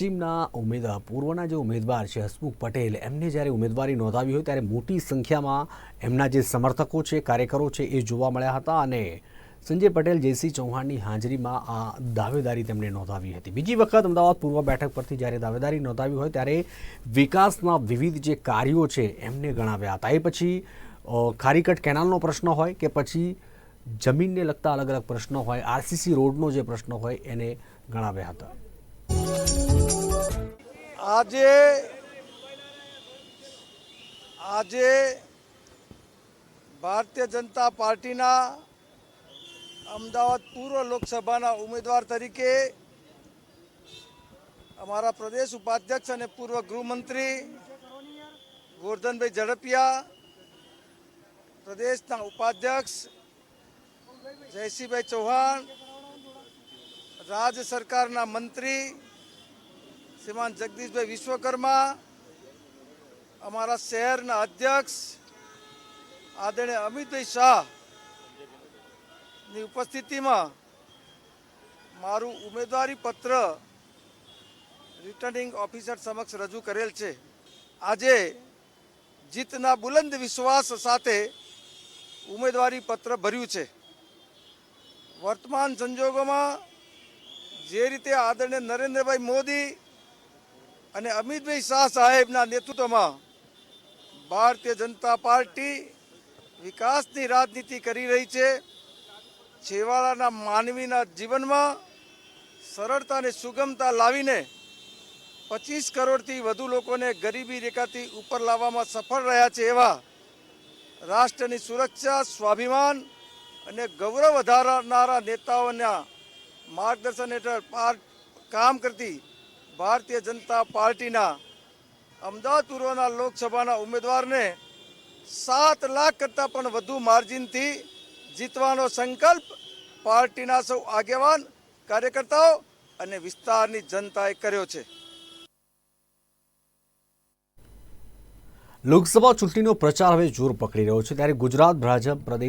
પશ્ચિમના ઉમેદવાર પૂર્વના જે ઉમેદવાર છે, હસમુખ પટેલ, એમને જ્યારે ઉમેદવારી નોંધાવી હોય ત્યારે મોટી સંખ્યામાં એમના જે સમર્થકો છે, કાર્યકરો છે, એ જોવા મળ્યા હતા અને સંજય પટેલ, જયસિંહ ચૌહાણની હાજરીમાં આ દાવેદારી તેમણે નોંધાવી હતી. બીજી વખત અમદાવાદ પૂર્વ બેઠક પરથી જ્યારે દાવેદારી નોંધાવી હોય ત્યારે વિકાસના વિવિધ જે કાર્યો છે, એમને ગણાવ્યા હતા. એ પછી ખારીકટ કેનાલનો પ્રશ્ન હોય કે પછી જમીનને લગતા અલગ અલગ પ્રશ્નો હોય, આરસીસી રોડનો જે પ્રશ્ન હોય એને ગણાવ્યા હતા. આજે આજે ભારતીય જનતા પાર્ટીના અમદાવાદ પૂર્વ લોકસભાના ઉમેદવાર તરીકે અમારા પ્રદેશ ઉપાધ્યક્ષ અને પૂર્વ ગૃહમંત્રી ગોરધનભાઈ ઝડપિયા, પ્રદેશના ઉપાધ્યક્ષ જયસિંહભાઈ ચૌહાણ, રાજ્ય સરકારના મંત્રી શ્રીમાન જગદીશભાઈ વિશ્વકર્મા, અમારા શહેરના અધ્યક્ષ, આદરણીય અમિતભાઈ શાહની ઉપસ્થિતિમાં મારું ઉમેદવારી પત્ર રિટર્નિંગ ઓફિસર સમક્ષ રજૂ કરેલ છે. આજે જીતના બુલંદ વિશ્વાસ સાથે ઉમેદવારી પત્ર ભર્યું છે. વર્તમાન સંજોગોમાં જે રીતે આદરણીય નરેન્દ્રભાઈ મોદી અને અમિતભાઈ શાહ સાહેબના નેતૃત્વમાં ભારતીય જનતા પાર્ટી વિકાસની રાજનીતિ કરી રહી છે. છેવાડાના માનવીના જીવનમાં સરળતા અને સુગમતા લાવીને પચીસ કરોડથી વધુ લોકોને ગરીબી રેખાથી ઉપર લાવવામાં સફળ રહ્યા છે એવા રાષ્ટ્રની સુરક્ષા, સ્વાભિમાન અને ગૌરવ વધારનારા નેતાઓના માર્ગદર્શન હેઠળ કામ કરતી ભારતીય જનતા પાર્ટીના અમદાવાદ પૂર્વના લોકસભાના ઉમેદવારને સાત લાખ કરતાં પણ વધુ માર્જિનથી જીતવાનો સંકલ્પ પાર્ટીના સૌ આગેવાન, કાર્યકર્તાઓ અને વિસ્તારની જનતાએ કર્યો છે. લોકસભા ચૂંટણીનો પ્રચાર હવે જોર પકડી રહ્યો છે. ત્યારે ગુજરાત, ભાજપ, પ્રદેશ